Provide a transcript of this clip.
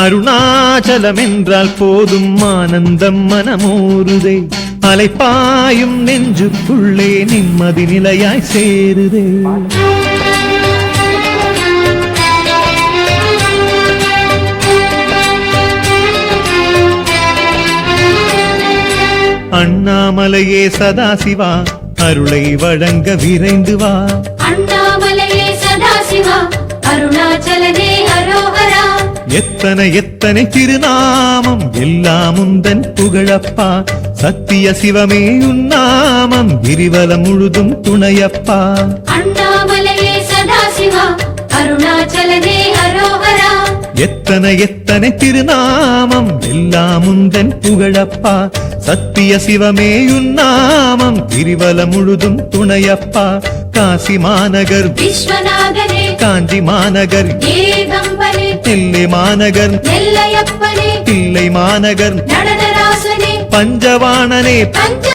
அருணாச்சலம் என்றால் போதும் ஆனந்தம் மனமோருதே அலைப்பாயும் நெஞ்சுக்குள்ளே நிம்மதி நிலையாய் சேருதே. அண்ணாமலையே சதாசிவா அருளை வழங்க விரைந்து வா. அண்ணாமலையே சதாசிவா அருணாச்சலனே எத்தனை எத்தனை திருநாமம் எல்லாம் உந்தன் புகழப்பா. சத்திய சிவமே உன்னாமம் கிரிவலம் முழுதும் துணையப்பா. அண்ணாமலையே சதாசிவா அருணாச்சலனே ஹரோஹரா எத்தனை எத்தனை திருநாமம் எல்லாம் உந்தன் புகழப்பா. சத்திய சிவமே உன்னாமம் கிரிவலம் முழுதும் துணையப்பா. காசி மாநகர் விஸ்வநாதனே காஞ்சி மாநகர். ஏகம்பனே நெல்லை மாநகர். தில்லை மாநகர். பஞ்சவாணனே பஞ்ச